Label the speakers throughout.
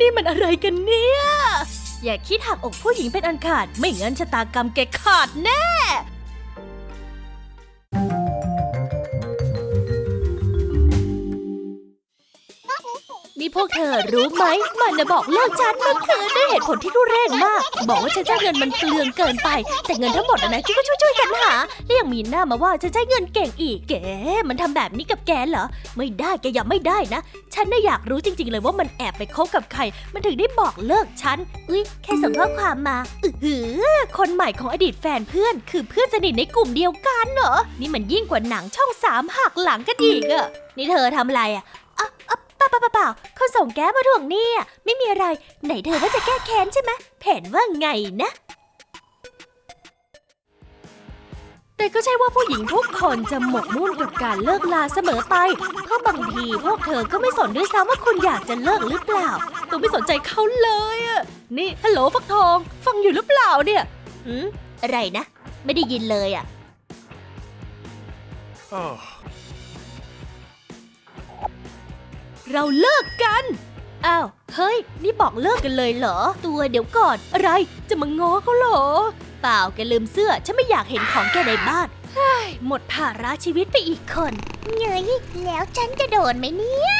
Speaker 1: นี่มันอะไรกันเนี่ย อย่าคิดหักอกผู้หญิงเป็นอันขาด ไม่งั้นชะตากรรมแกขาดแน่ นี่พวกเธอรู้ไหม มันนะบอกเลิกฉันเมื่อคืนด้วยเหตุผลที่ทุเรศมาก บอกว่าฉันใช้เงินมันเปลืองเกินไป แต่เงินทั้งหมดอะนะก็ช่วยๆกันหาและยังมีหน้ามาว่าฉันใช้เงินเก่งอีกแกมันทำแบบนี้กับแกเหรอไม่ได้แกอย่าไม่ได้นะ ฉันน่ะอยากรู้จริง ๆ เลยว่ามันแอบไปคบกับใคร มันถึงได้บอกเลิกฉันอุ้ยแค่ส่งข้อความมาอือหือคนใหม่ของอดีตแฟนเพื่อน คือเพื่อนสนิทในกลุ่มเดียวกันเหรอนี่มันยิ่งกว่าหนังช่องสามหักหลังกันอีกอะนี่เธอทำอะไรอะ เปล่าเปล่าเขาส่งแก้มาทวงหนี้อะไม่มีอะไร ไหนเธอว่าจะแก้แค้นใช่ไหมแผนว่าไงนะ แต่ก็ใช่ว่าผู้หญิงทุกคนจะหมกมุ่นกับการเลิกลาเสมอไป เพราะบางทีพวกเธอก็ไม่สนด้วยซ้ำว่าคุณอยากจะเลิกหรือเปล่า ตัวไม่สนใจเขาเลยอะนี่ฮัลโหลฟักทอง ฟังอยู่หรือเปล่าเนี่ยหืมอะไรนะ ไม่ได้ยินเลยอะ
Speaker 2: Oh.
Speaker 1: เราเลิกกัน อ้าว เฮ้ย นี่บอกเลิกกันเลยเหรอ ตัวเดี๋ยวก่อน อะไร จะมาง้อเขาเหรอ เปล่าแกลืมเสื้อ ฉันไม่อยากเห็นของแกในบ้านเฮ้ยหมดภาระชีวิตไปอีกคน เงยแล้วฉันจะโดนไหมเนี่ย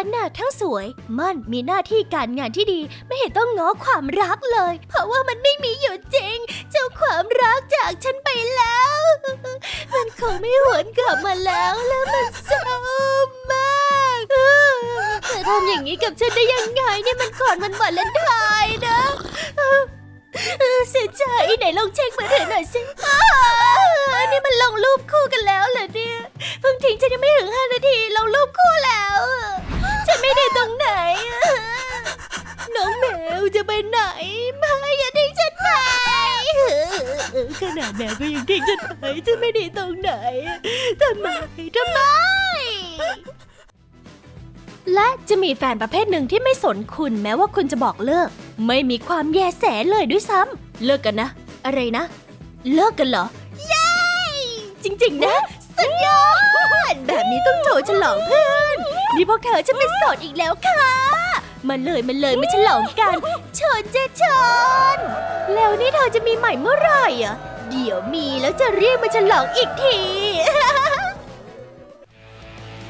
Speaker 1: ฉันน่ะทั้งสวย มั่นมีหน้าที่การงานที่ดีไม่เห็นต้องง้อความรักเลย เพราะว่ามันไม่มีอยู่จริง เจ้าความรักจากฉันไปแล้ว มันคงไม่หวนกลับมาแล้วแล้วมันเศร้ามากเธอทำอย่างนี้กับฉันได้ยังไงเนี่ยมันก่อนมันวันเลนไทน์นะเสียใจไหนลองเช็คมือถือหน่อยสิอ้าวนี่มันลงรูปคู่กันแล้วเหรอเนี่ย เพิ่งทิ้งฉันยังไม่ถึงห้านาทีลงรูปคู่แล้ว ฉันไม่ได้ตรงไหน น้องแมวจะไปไหนไม่อย่าทิ้งฉันไปขนาดแมวก็ยังทิ้งฉันไปฉันไม่ได้ตรงไหนทำไมทำไม และจะมีแฟนประเภทหนึ่งที่ไม่สนคุณแม้ว่าคุณจะบอกเลิก ไม่มีความแยแสเลยด้วยซ้ำเลิกกันนะ อะไรนะ เลิกกันเหรอ เย้ จริง ๆ นะ สุดยอด แบบนี้ต้องโชว์ฉลองเพื่อน นี่พวกเธอจะเป็นโสดอีกแล้วค่ะ มาเลยมาเลยมาฉลองกันเชิญเจเชิญแล้วนี่เธอจะมีใหม่เมื่อไหร่อะ เดี๋ยวมีแล้วจะเรียกมาฉลองอีกที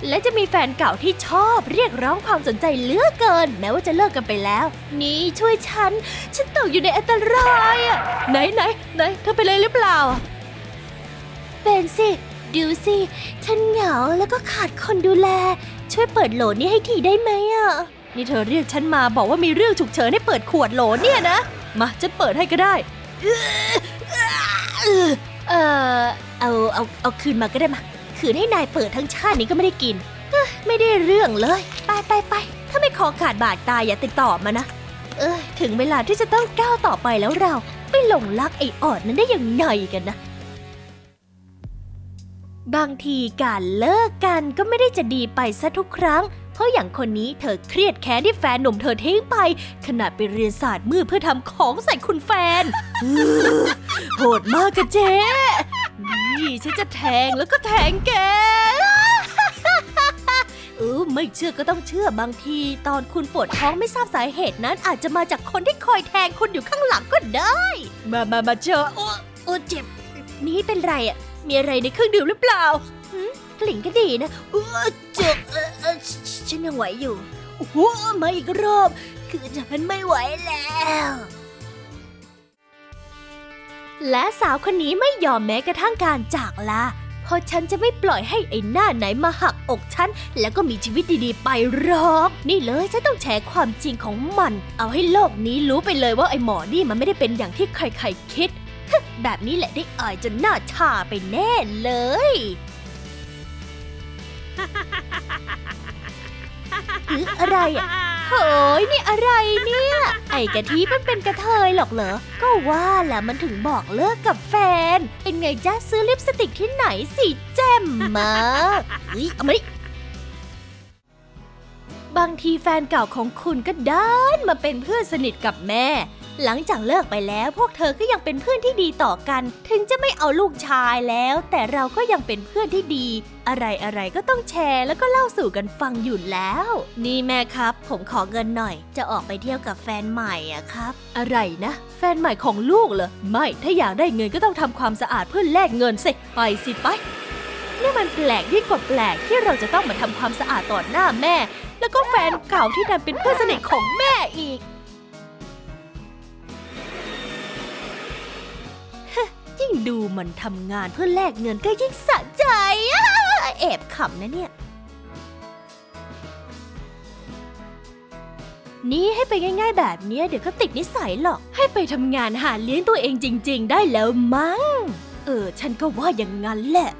Speaker 1: และจะมีแฟนเก่าที่ชอบเรียกร้องความสนใจเหลือกเกิน แม้ว่าจะเลิกกันไปแล้ว นี่ช่วยฉัน ฉันตกอยู่ในอันตรายอะไหนไหนไหนเธอไปนเลยหรือเปล่า เป็นสิ ดูสิ ฉันเหงาแล้วก็ขาดคนดูแล ช่วยเปิดโหลนี้ให้ทีได้ไหมอะ นี่เธอเรียกฉันมาบอกว่ามีเรื่องฉุกเฉินให้เปิดขวดโหลเนี่ยนะ มาฉันเปิดให้ก็ได้ เออเอาเอาเอาคืนมาก็ได้มาคืนให้นายเปิดทั้งชาตินี้ก็ไม่ได้กินเอ้ยไม่ได้เรื่องเลย ไปไปไปถ้าไม่คอขาดบาดตายอย่าติดต่อมานะ เอ้ยถึงเวลาที่จะต้องก้าวต่อไปแล้วเราไม่หลงรักไอ้ออดนั้นได้อย่างไงกันนะ บางทีการเลิกกันก็ไม่ได้จะดีไปซะทุกครั้ง เพราะอย่างคนนี้เธอเครียดแค้นที่แฟนหนุ่มเธอทิ้งไปขนาดไปเรียนศาสตร์มืดเพื่อทำของใส่คุณแฟนโหดมากกะเจ๊นี่ฉันจะแทงแล้วก็แทงแกเออไม่เชื่อก็ต้องเชื่อบางที ตอนคุณปวดท้องไม่ทราบสาเหตุนั้น อาจจะมาจากคนที่คอยแทงคุณอยู่ข้างหลังก็ได้ มามามาเจอโอ้โอ้เจ็บ นี่เป็นไรอะ มีอะไรในเครื่องดื่มหรือเปล่าหืมกลิ่นก็ดีนะเออเจ็บฉันยังไหวอยู่โอ้โหมาอีกรอบ คือฉันไม่ไหวแล้ว และสาวคนนี้ไม่ยอมแม้กระทั่งการจากลาเพราะฉันจะไม่ปล่อยให้ไอ้หน้าไหนมาหักอกฉัน แล้วก็มีชีวิตดีๆ ไปหรอก นี่เลยฉันต้องแฉความจริงของมัน เอาให้โลกนี้รู้ไปเลยว่าไอ้หมอนี่มันไม่ได้เป็นอย่างที่ใครๆคิด แบบนี้แหละได้อายจนหน้าชาไปแน่เลย หรืออะไรอะโหยนี่อะไรเนี่ย ไอ้กะทิมันเป็นกระเทยหรอกเหรอ ก็ว่าแหละมันถึงบอกเลิกกับแฟน เป็นไงจ้าซื้อลิปสติกที่ไหนสีแจ่มมากเฮ้ยเอามาดิบางทีแฟนเก่าของคุณก็ด้านมาเป็นเพื่อนสนิทกับแม่ หลังจากเลิกไปแล้วพวกเธอก็ยังเป็นเพื่อนที่ดีต่อกัน ถึงจะไม่เอาลูกชายแล้ว แต่เราก็ยังเป็นเพื่อนที่ดี อะไรอะไรก็ต้องแชร์แล้วก็เล่าสู่กันฟังอยู่แล้ว นี่แม่ครับ ผมขอเงินหน่อย จะออกไปเที่ยวกับแฟนใหม่อะครับ อะไรนะ แฟนใหม่ของลูกเหรอไม่ถ้าอยากได้เงินก็ต้องทำความสะอาดเพื่อแลกเงินสิไปสิไปนี่มันแปลกที่งกว่าแปลกที่เราจะต้องมาทำความสะอาดต่อหน้าแม่ แล้วก็แฟนเก่าที่ดันเป็นเพื่อนสนิทของแม่อีก ยิ่งดูมันทำงานเพื่อแลกเงินก็ยิ่งสะใจแอบขำนะเนี่ย นี่ให้ไปง่าย ๆ แบบเนี้ยเดี๋ยวก็ติดนิสัยหรอก ให้ไปทำงานหาเลี้ยงตัวเองจริง ๆ ได้แล้วมั้ง เออ ฉันก็ว่าอย่างนั้นแหละ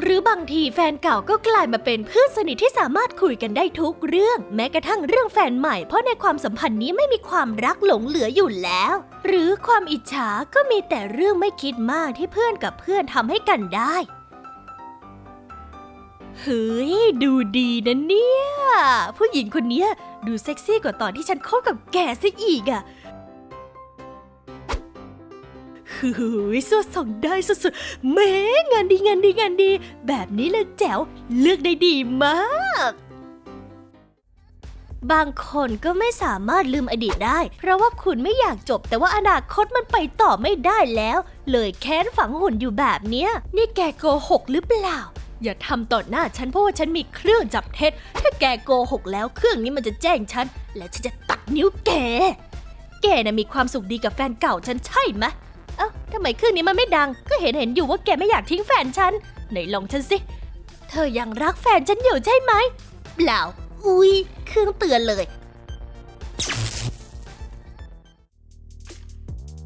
Speaker 1: หรือบางทีแฟนเก่าก็กลายมาเป็นเพื่อนสนิทที่สามารถคุยกันได้ทุกเรื่อง แม้กระทั่งเรื่องแฟนใหม่ เพราะในความสัมพันธ์นี้ไม่มีความรักหลงเหลืออยู่แล้ว หรือความอิจฉาก็มีแต่เรื่องไม่คิดมากที่เพื่อนกับเพื่อนทำให้กันได้เฮ้ยดูดีนะเนี่ย ผู้หญิงคนนี้ดูเซ็กซี่กว่าตอนที่ฉันคบกับแกซะอีกอะ เฮ้ยสวดส่องได้สุดๆแม้งานดีงานดีงานดี แบบนี้เลยแจ๋วเลือกได้ดีมาก บางคนก็ไม่สามารถลืมอดีตได้ เพราะว่าคุณไม่อยากจบ แต่ว่าอนาคตมันไปต่อไม่ได้แล้ว เลยแค้นฝังหุ่นอยู่แบบเนี้ย นี่แกโกหกหรือเปล่าอย่าทำต่อหน้าฉันเพราะว่าฉันมีเครื่องจับเท็จ ถ้าแกโกหกแล้วเครื่องนี้มันจะแจ้งฉัน และฉันจะตัดนิ้วแก แกน่ะมีความสุขดีกับแฟนเก่าฉันใช่ไหม เอ้าทำไมเครื่องนี้มันไม่ดัง ก็เห็นเห็นอยู่ว่าแกไม่อยากทิ้งแฟนฉันไหนลองฉันสิ เธอยังรักแฟนฉันอยู่ใช่ไหมเปล่า อุ๊ยเครื่องเตือนเลย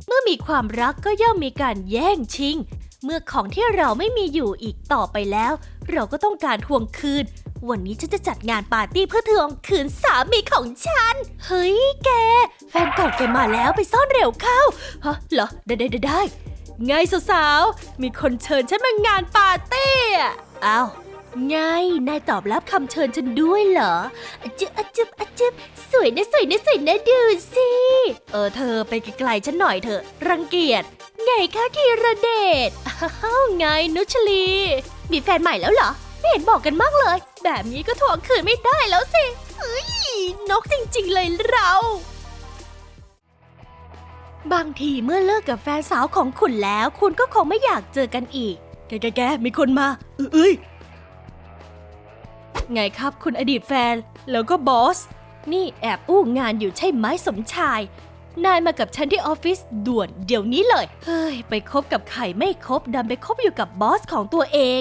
Speaker 1: เมื่อมีความรักก็ย่อมมีการแย่งชิง เมื่อของที่เราไม่มีอยู่อีกต่อไปแล้ว เราก็ต้องการทวงคืน วันนี้ฉันจะจัดงานปาร์ตี้เพื่อทวงคืนสามีของฉัน เฮ้ยแก แฟนเก่าแกมาแล้วไปซ่อนเร็วเข้าฮะเหรอ ได้ได้ได้ไงสาวๆ มีคนเชิญฉันมางานปาร์ตี้อะอ้าวไง นายตอบรับคำเชิญฉันด้วยเหรออจึบอจึบอจึบสวยนะสวยนะสวยนะดูสิ เออเธอไปไกลๆฉันหน่อยเถอะ รังเกียจ ไงคะธีระเดชอ้าวไงนุชลี มีแฟนใหม่แล้วเหรอ ไม่เห็นบอกกันมากเลย แบบนี้ก็ทวงคืนไม่ได้แล้วสิเอ้ยนกจริงๆเลยเรา บางทีเมื่อเลิกกับแฟนสาวของคุณแล้ว คุณก็คงไม่อยากเจอกันอีก แกแกแกมีคนมา เอ้ยไงครับคุณอดีตแฟน แล้วก็บอส นี่แอบอู้งานอยู่ใช่ไหมสมชาย นายมากับฉันที่ออฟฟิศด่วนเดี๋ยวนี้เลย เฮ้ย ไปคบกับใครไม่คบดันไปคบอยู่กับบอสของตัวเอง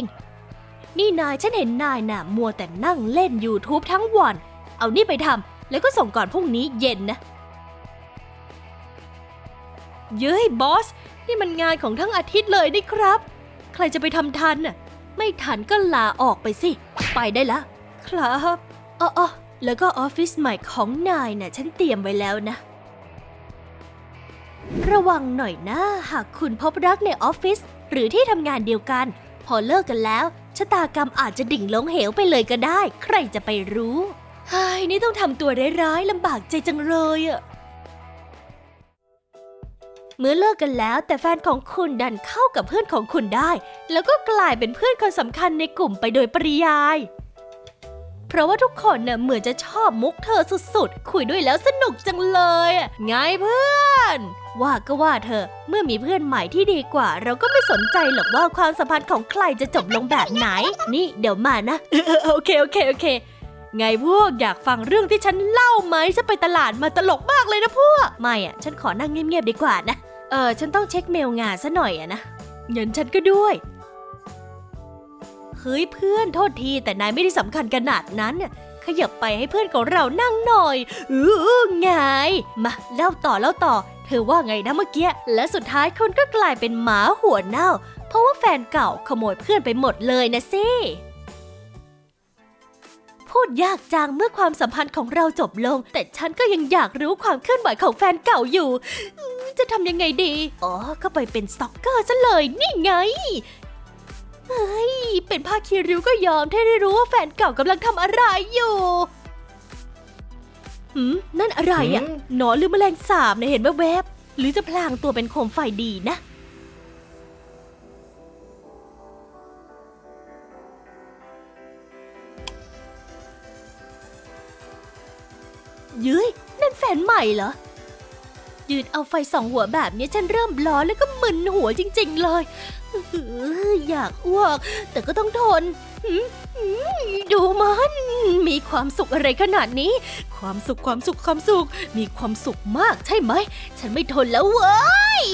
Speaker 1: นี่นายฉันเห็นนายน่ะ มัวแต่นั่งเล่น YouTube ทั้งวัน เอานี่ไปทำแล้วก็ส่งก่อนพรุ่งนี้เย็นนะ เย้ยบอส นี่มันงานของทั้งอาทิตย์เลยนี่ครับ ใครจะไปทำทันน่ะ ไม่ทันก็ลาออกไปสิ ไปได้ละ ครับอ๋ออแล้วก็ออฟฟิศใหม่ของนายน่ะ ฉันเตรียมไว้แล้วนะ ระวังหน่อยนะ หากคุณพบรักในออฟฟิศหรือที่ทำงานเดียวกัน พอเลิกกันแล้ว ชะตากรรมอาจจะดิ่งลงเหวไปเลยก็ได้ ใครจะไปรู้ไฮ้นี่ต้องทำตัวร้ายๆลำบากใจจังเลยอะเมื่อเลิกกันแล้วแต่แฟนของคุณดันเข้ากับเพื่อนของคุณได้ แล้วก็กลายเป็นเพื่อนคนสำคัญในกลุ่มไปโดยปริยาย เพราะว่าทุกคนเน่ะเหมือนจะชอบมุกเธอสุดๆ คุยด้วยแล้วสนุกจังเลยไงเพื่อน ว่าก็ว่าเธอเมื่อมีเพื่อนใหม่ที่ดีกว่า เราก็ไม่สนใจหรอกว่าความสัมพันธ์ของใครจะจบลงแบบไหน นี่เดี๋ยวมานะโอเคโอเคโอเค ไงพวกอยากฟังเรื่องที่ฉันเล่าไหมฉันไปตลาดมาตลกมากเลยนะพวก ไม่อะ ฉันขอนั่งเงียบๆดีกว่านะ เออฉันต้องเช็คเมลงานซะหน่อยอะนะเงินฉันก็ด้วย ฮ้ยเพื่อนโทษทีแต่นายไม่ได้สำคัญขนาดนั้น ขยับไปให้เพื่อนของเรานั่งหน่อยอือไงมาเล่าต่อเล่าต่อ เธอว่าไงนะเมื่อกี้ และสุดท้ายคุณก็กลายเป็นหมาหัวเน่า เพราะว่าแฟนเก่าขโมยเพื่อนไปหมดเลยนะสิพูดยากจังเมื่อความสัมพันธ์ของเราจบลง แต่ฉันก็ยังอยากรู้ความเคลื่อนไหวของแฟนเก่าอยู่ จะทำยังไงดี อ๋อ ก็ไปเป็นสต็อกเกอร์ซะเลยนี่ไง เฮ้ย เป็นผ้าคีริ้วก็ยอมที่ได้รู้ว่าแฟนเก่ากำลังทำอะไรอยู่หืมนั่นอะไรอะ่ะ
Speaker 2: หืม
Speaker 1: หนอนหรือแมลงสาบเนี่ยเห็นแวบๆหรือจะพลางตัวเป็นโคมไฟดีนะ ยืยนั่นแฟนใหม่เหรอ ยืนเอาไฟส่องหัวแบบนี้ฉันเริ่มร้อนแล้วก็มึนหัวจริง ๆ เลย อยากอ้วก แต่ก็ต้องทน ดูมัน มีความสุขอะไรขนาดนี้ ความสุขความสุขความสุข มีความสุขมากใช่ไหม ฉันไม่ทนแล้วเว้ย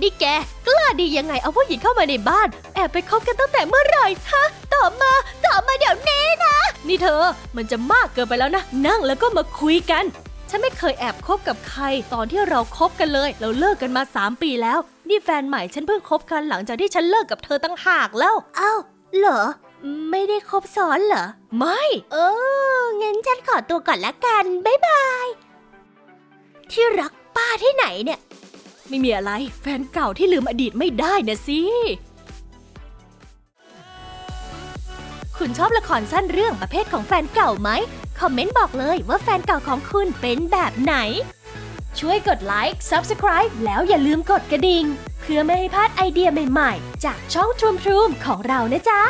Speaker 1: นี่แกกล้าดียังไงเอาผู้หญิงเข้ามาในบ้าน แอบไปคบกันตั้งแต่เมื่อไหร่ฮะตอบมาตอบมาเดี๋ยวนี้นะ นี่เธอ มันจะมากเกินไปแล้วนะ นั่งแล้วก็มาคุยกัน ฉันไม่เคยแอบคบกับใครตอนที่เราคบกันเลย เราเลิกกันมา 3 ปีแล้ว นี่แฟนใหม่ฉันเพิ่งคบกันหลังจากที่ฉันเลิกกับเธอตั้งหากแล้ว อ้าว เหรอ ไม่ได้คบซ้อนเหรอ ไม่ เออ งั้นฉันขอตัวก่อนละกัน บ๊ายบาย ที่รักป้าที่ไหนเนี่ย ไม่มีอะไร แฟนเก่าที่ลืมอดีตไม่ได้นะสิ คุณชอบละครสั้นเรื่องประเภทของแฟนเก่าไหม คอมเมนต์บอกเลยว่าแฟนเก่าของคุณเป็นแบบไหน ช่วยกดไลค์ Subscribe แล้วอย่าลืมกดกระดิ่ง เพื่อไม่ให้พลาดไอเดียใหม่ๆ จากช่องทรูมทรูมของเรานะจ๊ะ